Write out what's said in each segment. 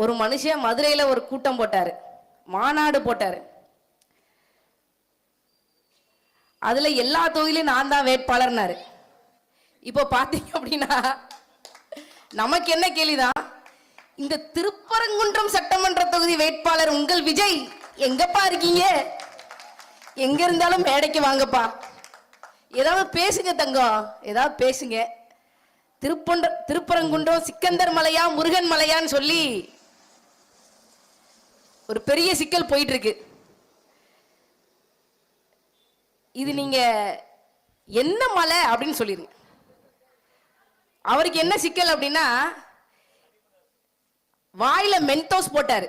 ஒரு மனுஷன் மதுரையில ஒரு கூட்டம் போட்டாரு. மாநாடு போட்டாரு. அதுல எல்லா தொகுதியிலும் நான் தான் வேட்பாளர்னாரு. இப்போ பார்த்தீங்க அப்படின்னா நமக்கு என்ன கேள்விதான்? இந்த திருப்பரங்குன்றம் சட்டமன்ற தொகுதி வேட்பாளர் உங்கள் விஜய் எங்கப்பா இருக்கீங்க? எங்க இருந்தாலும் மேடைக்கு வாங்கப்பா. ஏதாவது பேசுங்க தங்கம். ஏதாவது பேசுங்க. திருப்பன்ற திருப்பரங்குன்றம் சிக்கந்தர் மலையா முருகன் மலையான்னு சொல்லி ஒரு பெரிய சிக்கல் போயிட்டு இருக்கு இது நீங்க என்ன மலை அப்படின்னு சொல்லிருங்க அவருக்கு என்ன சிக்கல் அப்படின்னா வாயில மென்தோஸ் போட்டாரு.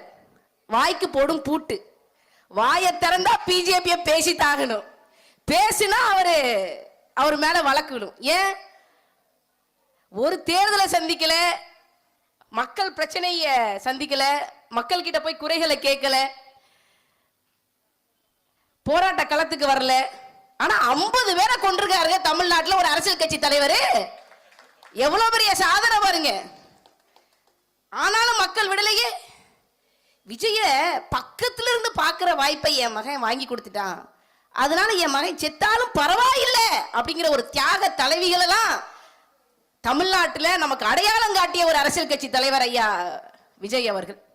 வாய்க்கு போடும் பூட்டு. வாயை திறந்தா பிஜேபிய பேசி தாகணும். பேசினா அவரு அவர் மேல வழக்கு ஏன்? ஒரு தேர்தலை சந்திக்கல மக்கள் பிரச்சனைய சந்திக்கல மக்கள் கிட்ட போய் குறைகளை கேட்கல. போராட்ட களத்துக்கு வரல. ஆனா ஐம்பது பேரை கொண்டிருக்காருங்க தமிழ்நாட்டில் ஒரு அரசியல் கட்சி தலைவர். எவ்வளவு பெரிய சாதனை பாருங்க. ஆனாலும் மக்கள் விடலையே. விஜய பக்கத்துல இருந்து பார்க்குற வாய்ப்பை என் மகன் வாங்கி கொடுத்துட்டான். அதனால என் மகன் செத்தாலும் பரவாயில்லை அப்படிங்கிற ஒரு தியாக தலைவிகள் எல்லாம் தமிழ்நாட்டுல நமக்கு அடையாளம் காட்டிய ஒரு அரசியல் கட்சி தலைவர் ஐயா விஜய் அவர்கள்.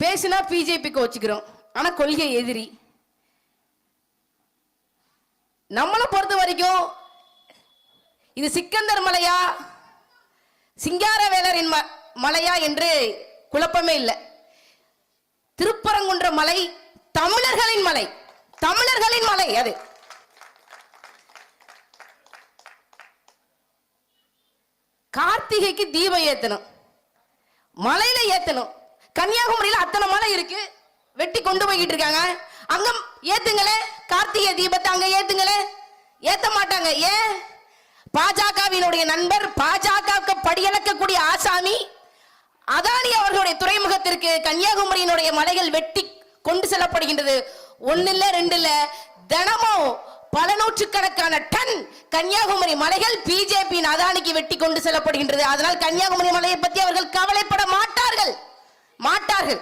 பேசினா பிஜேபிக்கு வச்சுக்கிறோம் ஆனா கொள்கை எதிரி. நம்மளை பொறுத்த வரைக்கும் இது சிக்கந்தர் மலையா சிங்காரவேலரின் ம- மலையா என்று குழப்பமே இல்லை. திருப்பரங்குன்ற மலை தமிழர்களின் மலை தமிழர்களின் மலை அது. கார்த்திகைக்கு தீபம் ஏத்தணும் மலையில ஏத்தணும். கன்னியாகுமரியில அத்தனை மலை இருக்கு. வெட்டி கொண்டு போய்கிட்டு இருக்காங்க. அங்க ஏத்துங்களே கார்த்திகை தீபத்தை அங்க ஏத்துங்களே. ஏத்த மாட்டாங்க. ஏன் பாஜகவினுடைய நண்பர் பாஜகவுக்கு படியளக்கக்கூடிய ஆசாமி அதானி அவர்களுடைய துறைமுகத்திற்கு கன்னியாகுமரியினுடைய மலைகள் வெட்டி கொண்டு செல்லப்படுகின்றது. ஒன்னு இல்ல ரெண்டு இல்ல தினமும் பல நூற்றுக்கணக்கான டன் கன்னியாகுமரி மலைகள் பிஜேபி அதானிக்கு வெட்டி கொண்டு செல்லப்படுகின்றது. அதனால் கன்னியாகுமரி மலையை பற்றி அவர்கள் கவலைப்பட மாட்டார்கள். மாட்டார்கள்.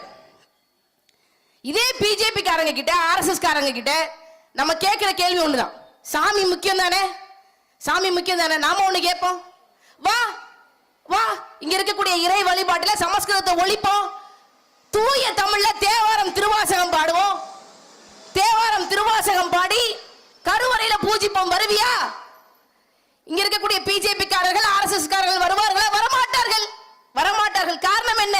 இதே பிஜேபி காரங்க கிட்ட ஆர்எஸ்எஸ் காரங்க கிட்ட நம்ம கேட்கிற கேள்வி ஒண்ணுதான். சாமி முக்கியம் தானே? சாமி முக்கியம் தானே? நாம ஒண்ணு கேட்போம். வா வா. இங்க இருக்கக்கூடிய இறை வழிபாட்டுல சமஸ்கிருதத்தை ஒழிப்போம். தூய தமிழ்ல தேவாரம் திருவாசகம் பாடுவோம். தேவாரம் திருவாசகம் பாடி கருவறையில பூஜிப்போம் வருவியா? இங்க இருக்கக்கூடிய பிஜேபி காரர்கள் ஆர்எஸ்எஸ் காரர்கள் வருவார்களா? வரமாட்டார்கள். வரமாட்டார்கள். காரணம் என்ன?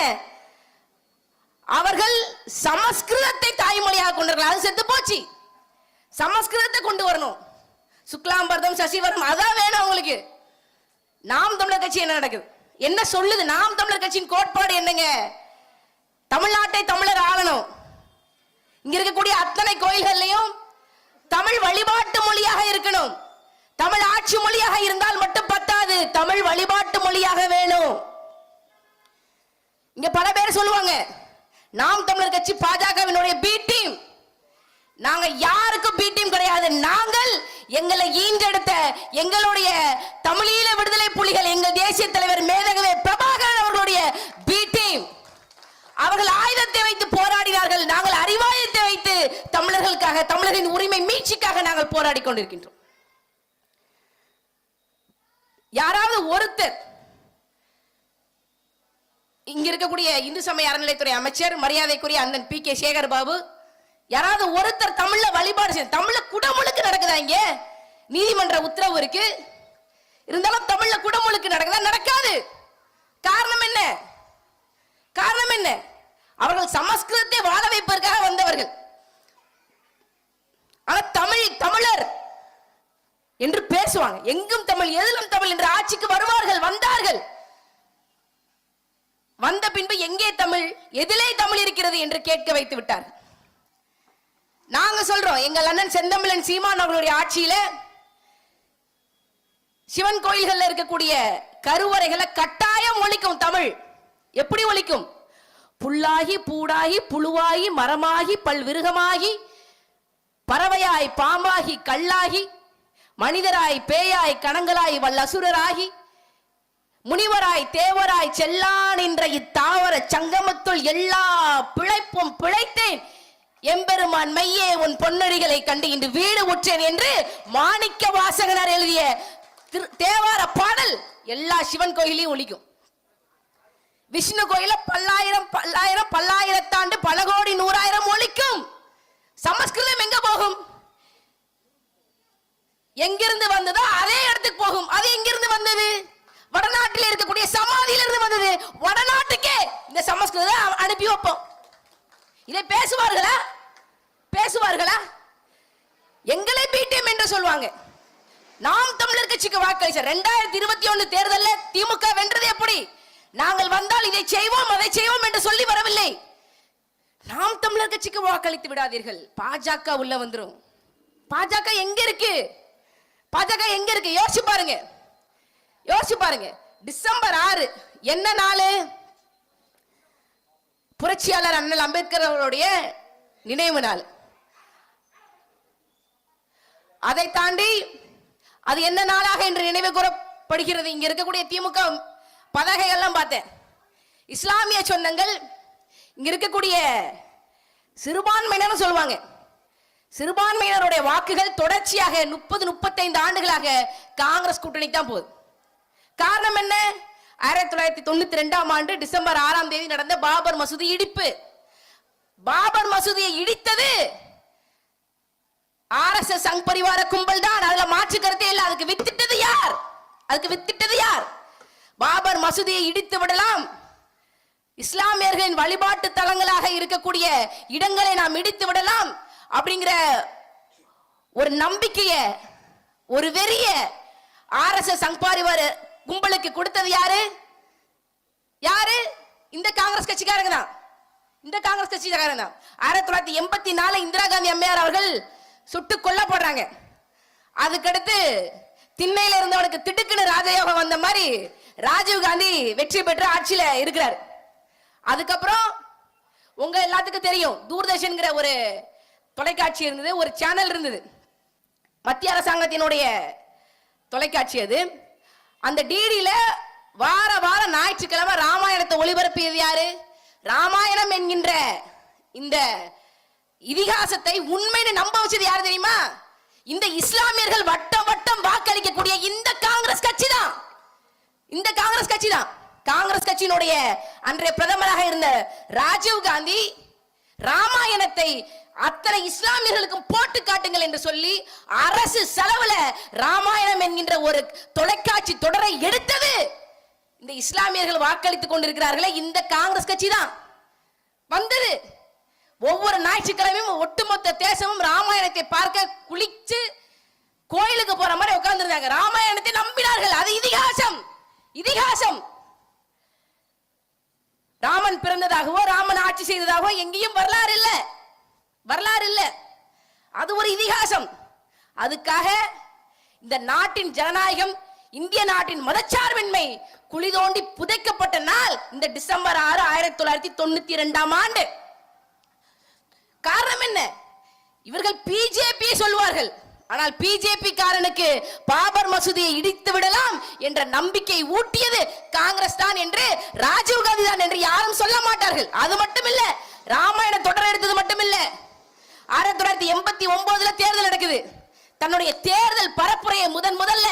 அவர்கள் சமஸ்கிருதத்தை தாய்மொழியாக கொண்டிருக்கலாம் அது செத்து போச்சு. சமஸ்கிருதத்தை கொண்டு வரணும். சுக்லாம்பர்தம் சசிவரம் அதான் வேணும் அவங்களுக்கு. நாம் தமிழர் கட்சி என்ன நடக்குது? என்ன சொல்லுது? நாம் தமிழர் கட்சியின் கோட்பாடு என்னங்க? தமிழ்நாட்டை தமிழர் ஆளணும். இங்க இருக்கக்கூடிய அத்தனை கோயில்கள்லையும் தமிழ் வழிபாட்டு மொழியாக இருக்கணும். தமிழ் ஆட்சி மொழியாக இருந்தால் மட்டும் பத்தாது. தமிழ் வழிபாட்டு மொழியாக வேணும். இங்க பல பேர் சொல்லுவாங்க நாம் தமிழர் கட்சி பாஜகவினுடைய பி டீம் நாங்க யாருக்கும் பி டீம் கிடையாது. நாங்கள் எங்களை ஈன்றெடுத்த எங்களுடைய தமிழீழ விடுதலை புலிகள் எங்கள் தேசிய தலைவர் மேதகவே பிரபாகரன் அவர்களுடைய பி டீம் அவர்கள் ஆயுதத்தை வைத்து போராடினார்கள். நாங்கள் அறிவாயத்தை வைத்து தமிழர்களுக்காக தமிழரின் உரிமை மீட்சிக்காக நாங்கள் போராடி கொண்டிருக்கின்றோம். யாராவது ஒருத்தர் இங்க இருக்கக்கூடிய இந்து சமய அறநிலைத்துறை அமைச்சர் மரியாதைக்குரிய அண்ணன் பி. கே. சேகர் பாபு யாராவது ஒருத்தர் தமிழ்ல வழிபாடு செய்ய தமிழ்ல குடமுழுக்கு நடக்குதா இங்க? நீதிமன்ற உத்தரவு இருக்கு. இருந்தாலும் தமிழ்ல குடமுழுக்கு நடக்குதா? நடக்காது. காரணம் என்ன? காரணம் என்ன? அவர்கள் சமஸ்கிருதத்தை வாழ வைப்பதற்காக வந்தவர்கள். ஆனா தமிழ் தமிழர் என்று பேசுவாங்க. எங்கும் தமிழ் எதிலும் தமிழ் என்று ஆட்சிக்கு வருவார்கள் வந்தார்கள். வந்த பின்பு எங்கே தமிழ் எதிலே தமிழ் இருக்கிறது என்று கேட்க வைத்து விட்டார். நாங்க சொல்றோம் எங்கள் அண்ணன் செந்தமிழன் சீமான் அவர்களுடைய ஆட்சியில சிவன் கோயில்கள்ல இருக்கக்கூடிய கருவறைகளை கட்டாயம் ஒழிக்கும் தமிழ். எப்படி ஒழிக்கும்? புல்லாகி பூடாகி புழுவாகி மரமாகி பல்விருகமாகி பறவையாய் பாம்பாகி கல்லாகி மனிதராய் பேயாய் கணங்களாய் வல்லசுரராகி முனிவராய் தேவராய் செல்லான் என்ற இத்தாவர சங்கமத்துள் எல்லா பிழைப்பும் பிழைத்தேன். எம்பெருமான் மையே உன் பொன்னடிகளை கண்டு இன்று வீடு உற்றேன் என்று மாணிக்க வாசகனார் எழுதிய திரு- தேவார பாடல் எல்லா சிவன் கோயிலையும் ஒழிக்கும் விஷ்ணு கோயில பல்லாயிரம் பல்லாயிரம் பல்லாயிரத்தாண்டு பல கோடி நூறாயிரம் ஒழிக்கும் சமஸ்கிருதம் எங்க போகும்? எங்கிருந்து வந்ததோ அதே இடத்துக்கு போகும். அது எங்கிருந்து வந்தது? சமாதியில வடநாட்டுக்கே இந்த சமஸ்கிருத அனுப்பி வைப்போம். இதை பேசுவார்களா? பேசுவார்களா? எங்களை பிடிஎம் என்று சொல்லுவாங்க. நாம் தமிழர் கட்சிக்கு வாக்களிச்ச ரெண்டாயிரத்தி இருபத்தி ஒண்ணு தேர்தலில் திமுக வென்றது எப்படி? நாங்கள் வந்தால் இதை செய்வோம் அதை செய்வோம் என்று சொல்லி வரவில்லை. நாம் தமிழர் கட்சிக்கு வாக்களித்து விடாதீர்கள். பாஜக உள்ள வந்துரும். பாஜக எங்க இருக்கு? பாஜக எங்க இருக்கு? யோசிச்சு பாருங்க. யோசிச்சு பாருங்க. டிசம்பர் ஆறு என்ன நாள்? புரட்சியாளர் அண்ணல் அம்பேத்கர் அவருடைய நினைவு நாள். அதை தாண்டி அது என்ன நாளாக என்று நினைவு கூறப்படுகிறது? இங்க இருக்கக்கூடிய திமுக பதகைகள்லாம் பார்த்தேன். இஸ்லாமிய சொந்தங்கள் இங்க இருக்கக்கூடிய சிறுபான்மையினர் சொல்லுவாங்க. சிறுபான்மையினருடைய வாக்குகள் தொடர்ச்சியாக முப்பது முப்பத்தைந்து ஆண்டுகளாக காங்கிரஸ் கூட்டணி தான் போகுது. காரணம் என்ன? ஆயிரத்தி தொள்ளாயிரத்தி தொண்ணூத்தி ரெண்டாம் ஆண்டு டிசம்பர் ஆறாம் தேதி நடந்த பாபர் மசூதி இடிப்பு. பாபர் மசூதியை இடித்தது ஆர்எஸ்எஸ் சங் பரிவார கும்பல் தான். அதுல மாற்று கருத்தே இல்ல. அதுக்கு வித்திட்டது யார்? அதுக்கு வித்திட்டது யார்? பாபர் மசூதியை இடித்து விடலாம். இஸ்லாமியர்களின் வழிபாட்டு தலங்களாக இருக்கக்கூடிய இடங்களை நாம் இடித்து விடலாம் அப்படிங்கிற ஒரு நம்பிக்கைய ஒரு வெறிய ஆர்எஸ்எஸ் சங் பரிவார கும்பலுக்கு கொடுத்தது யாரு? யாரு? இந்த காங்கிரஸ் கட்சிக்காரங்க தான். இந்த காங்கிரஸ் கட்சிக்காரங்க தான். ஆயிரத்தி தொள்ளாயிரத்தி எண்பத்தி நாலு இந்திரா காந்தி அம்மையார் அவர்கள் சுட்டு கொல்லப்படுறாங்க. அதுக்கடுத்து திண்ணையில இருந்தவனுக்கு திடுக்குன்னு ராஜயோகம் வந்த மாதிரி ராஜீவ் காந்தி வெற்றி பெற்று ஆட்சியில இருக்கிறார். அதுக்கப்புறம் உங்க எல்லாத்துக்கும் தெரியும் தூர்தர்ஷன்ங்கிற ஒரு தொலைக்காட்சி இருந்தது ஒரு சேனல் இருந்தது. மத்திய அரசாங்கத்தினுடைய தொலைக்காட்சி அது. அந்த டிடியில வார வாரம் ஞாயிற்றுக்கிழமை ராமாயணத்தை ஒளிபரப்பியது யாரு? ராமாயணம் என்கின்ற இந்த இதிகாசத்தை உண்மைன்னு நம்ப வச்சது யாரு தெரியுமா? இந்த இஸ்லாமியர்கள் வட்டம் வட்டம் வாக்களிக்கக்கூடிய இந்த காங்கிரஸ் கட்சி தான் இந்த காங்கிரஸ் கட்சி தான் காங்கிரஸ் கட்சியினுடைய அன்றைய பிரதமராக இருந்த ராஜீவ் காந்தி ராமாயணத்தை அத்தனை இஸ்லாமியர்களுக்கும் போட்டு காட்டுங்கள் என்று சொல்லி அரசு செலவுல ராமாயணம் என்கின்ற ஒரு தொலைக்காட்சி தொடரை எடுத்தது. இந்த இஸ்லாமியர்கள் வாக்களித்துக் கொண்டிருக்கிறார்களே இந்த காங்கிரஸ் கட்சி தான் வந்தது. ஒவ்வொரு ஞாயிற்றுக்கிழமையும் ஒட்டுமொத்த தேசமும் ராமாயணத்தை பார்க்க குளிச்சு கோயிலுக்கு போற மாதிரி உட்கார்ந்துருந்தாங்க ராமாயணத்தை நம்பினார்கள். அது இதிகாசம். இதிகாசம். ராமன் பிறந்ததாகவோ ராமன் ஆட்சி செய்ததாகவோ எங்கேயும் வரலாறு இல்லை. வரலாறு இல்ல. அது ஒரு இதிகாசம். அதுக்காக இந்த நாட்டின் ஜனநாயகம் இந்திய நாட்டின் மதச்சார்பின்மை குழி தோண்டி புதைக்கப்பட்ட நாள் இந்த டிசம்பர் ஆறு ஆயிரத்தி தொள்ளாயிரத்தி தொண்ணூத்தி இரண்டாம் ஆண்டு. காரணம் என்ன? இவர்கள் பிஜேபி சொல்வார்கள். ஆனால் பிஜேபி காரனுக்கு பாபர் மசூதியை இடித்து விடலாம் என்ற நம்பிக்கை ஊட்டியது காங்கிரஸ் தான் என்று ராஜீவ் காந்தி தான் என்று யாரும் சொல்ல மாட்டார்கள். அது மட்டும் இல்ல ராமாயண தொடர் எடுத்தது மட்டும் இல்லை ஆயிரத்தி தொள்ளாயிரத்தி எண்பத்தி ஒன்பதுல தேர்தல் நடக்குது. தன்னுடைய தேர்தல் பரப்புரையை முதன் முதல்ல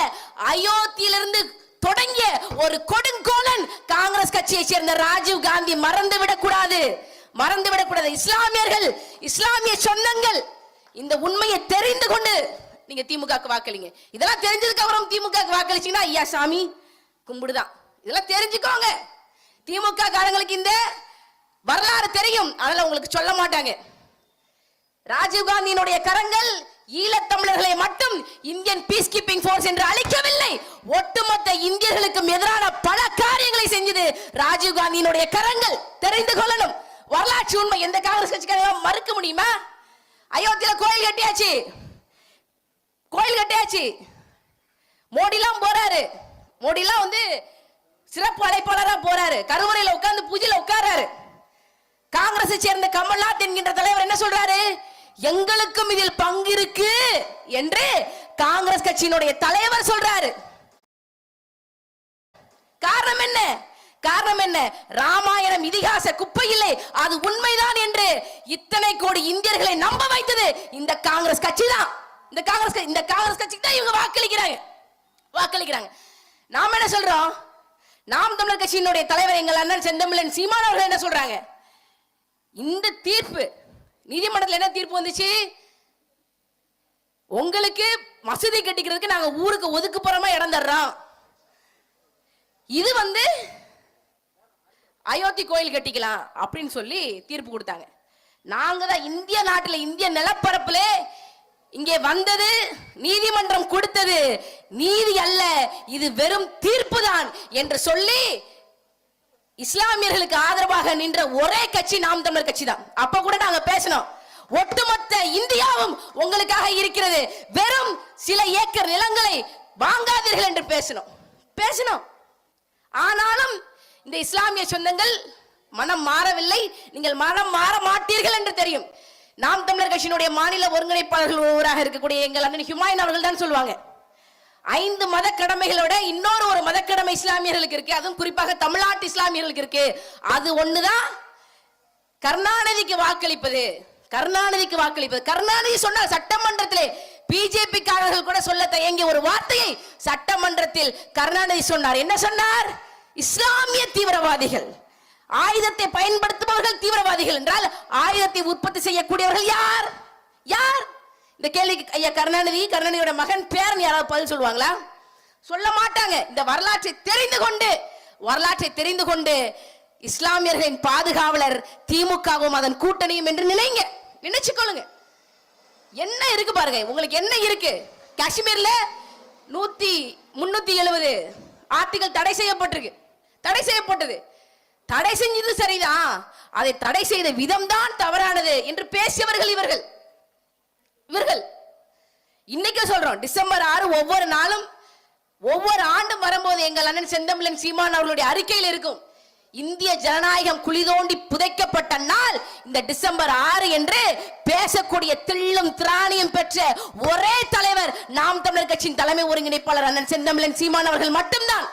அயோத்தியிலிருந்து தொடங்கிய ஒரு கொடுங்கோலன் காங்கிரஸ் கட்சியை சேர்ந்த ராஜீவ் காந்தி மறந்து விடக்கூடாது மறந்து விடக்கூடாது இஸ்லாமியர்கள் இஸ்லாமிய சொந்தங்கள் இந்த உண்மையை தெரிந்து கொண்டு நீங்க திமுகக்கு வாக்களிங்க. இதெல்லாம் தெரிஞ்சதுக்கு அப்புறம் திமுக வாக்களிச்சீங்கன்னா ஐயா சாமி கும்பிடுதான். இதெல்லாம் தெரிஞ்சுக்கோங்க. திமுக காரங்களுக்கு இந்த வரலாறு தெரியும். அதனால உங்களுக்கு சொல்ல மாட்டாங்க. ராஜீவ் காந்தியினுடைய கரங்கள் ஈழத்தமிழர்களை மட்டும் இந்தியன் பீஸ் கீப்பிங் போர்ஸ் என்று அழைக்கவில்லை. ஒட்டுமொத்த இந்தியர்களுக்கும் எதிரான பல காரியங்களை செஞ்சது ராஜீவ் காந்தியினுடைய கரங்கள். தெரிந்து கொள்ளணும். வரலாற்று உண்மை எந்த காங்கிரஸ் கட்சிக்காரங்க மறுக்க முடியுமா? அயோத்தியில கோயில் கட்டியாச்சு. கோயில் கட்டியாச்சு. மோடிலாம் போறாரு. மோடிலாம் வந்து சிறப்பு அழைப்பாளராக போறாரு. கருவறையில் உட்கார்ந்து பூஜையில் உட்காராரு காங்கிரஸை சேர்ந்த கமல்நாத் என்கின்ற தலைவர் என்ன சொல்றாரு? எங்களுக்கும் இதில் பங்கு இருக்கு என்று காங்கிரஸ் கட்சியினுடைய தலைவர் சொல்றாரு. காரணம் என்ன? காரணம் என்ன? ராமாயணம் இதிகாச குப்பையில்லை அது உண்மைதான் என்று இத்தனை கோடி இந்தியர்களை நம்ப வைத்தது இந்த காங்கிரஸ் கட்சி தான் இந்த காங்கிரஸ் இந்த காங்கிரஸ் கட்சிக்கு தான் இவங்க வாக்களிக்கிறாங்க. வாக்களிக்கிறாங்க. நாம என்ன சொல்றோம்? நாம் தமிழர் கட்சியினுடைய தலைவர் எங்கள் அண்ணன் செந்தமிழன் சீமான் அவர்கள் என்ன சொல்றாங்க? இந்த தீர்ப்பு நீதிமன்றத்தில் என்ன தீர்ப்பு வந்துச்சு? உங்களுக்கு மசூதி கட்டிக்கிறதுக்கு நாங்க ஊருக்கு ஒதுக்குப்புறமா இடம் தர்றோம். இது வந்து அயோத்தி கோயில் கட்டிக்கலாம் அப்படின்னு சொல்லி தீர்ப்பு கொடுத்தாங்க. நாங்க தான் இந்திய நாட்டில் இந்திய நிலப்பரப்புல இங்கே வந்தது நீதிமன்றம் கொடுத்தது. நீதி அல்ல இது வெறும் தீர்ப்பு தான் என்று சொல்லி இஸ்லாமியர்களுக்கு ஆதரவாக நின்ற ஒரே கட்சி நாம் தமிழர் கட்சி தான் அப்ப கூட நாங்க பேசணும். ஒட்டுமொத்த இந்தியாவும் உங்களுக்காக இருக்கிறது. வெறும் சில ஏக்கர் நிலங்களை வாங்காதீர்கள் என்று பேசணும். பேசணும். ஆனாலும் இந்த இஸ்லாமிய சொந்தங்கள் மனம் மாறவில்லை. நீங்கள் மனம் மாற மாட்டீர்கள் என்று தெரியும். நாம் தமிழர் கட்சியினுடைய மாநில ஒருங்கிணைப்பாளர்கள் ஒருவராக இருக்கக்கூடிய எங்கள் அண்ணன் ஹுமாயின் அவர்கள் தான் சொல்லுவாங்க. ஐந்து மத கடமைகளோட இன்னொரு ஒரு மதக்கடமை இஸ்லாமியர்களுக்கு இருக்கு. அதுவும் குறிப்பாக தமிழ்நாட்டு இஸ்லாமியர்களுக்கு இருக்கு. அது ஒண்ணுதான். கருணாநிதிக்கு வாக்களிப்பது. கருணாநிதிக்கு வாக்களிப்பது. கருணாநிதி சொன்னார் சட்டமன்றத்திலே பிஜேபிக்காரர்கள் கூட சொல்ல தயங்கிய ஒரு வார்த்தையை சட்டமன்றத்தில் கருணாநிதி சொன்னார். என்ன சொன்னார்? இஸ்லாமிய தீவிரவாதிகள். ஆயுதத்தை பயன்படுத்துபவர்கள் தீவிரவாதிகள் என்றால் ஆயுதத்தை உற்பத்தி செய்யக்கூடியவர்கள் யார்? யார்? இந்த கேள்விக்கு ஐயா கருணாநிதி கருணாநிதியோட மகன் பேரன் யாராவது பதில் சொல்லுவாங்களா? சொல்ல மாட்டாங்க. இந்த வரலாற்றை தெரிந்து கொண்டு வரலாற்றை தெரிந்து கொண்டு இஸ்லாமியர்களின் பாதுகாவலர் திமுகவும் அதன் கூட்டணியும் என்று நினைங்க. நினைச்சுக்கொள்ளுங்க என்ன இருக்கு பாருங்க. உங்களுக்கு என்ன இருக்கு? காஷ்மீர்ல நூத்தி முன்னூத்தி எழுபது ஆர்டிகல் தடை செய்யப்பட்டிருக்கு. தடை செய்யப்பட்டது. தடை செஞ்சது சரிதான். அதை தடை செய்த விதம் தான் தவறானது என்று பேசியவர்கள் இவர்கள். இவர்கள் இன்னைக்கு சொல்றோம் டிசம்பர் ஆறு ஒவ்வொரு நாளும் ஒவ்வொரு ஆண்டும் வரும்போது எங்கள் அண்ணன் செந்தமிழன் சீமான் அவர்களுடைய அறிக்கையில் இருக்கும் இந்திய ஜனநாயகம் குழி தோண்டி புதைக்கப்பட்ட நாள் இந்த டிசம்பர் ஆறு என்று பேசக்கூடிய தில்லும் திராணியும் பெற்ற ஒரே தலைவர் நாம் தமிழர் கட்சியின் தலைமை ஒருங்கிணைப்பாளர் அண்ணன் செந்தமிழன் சீமான் அவர்கள் மட்டும்தான்.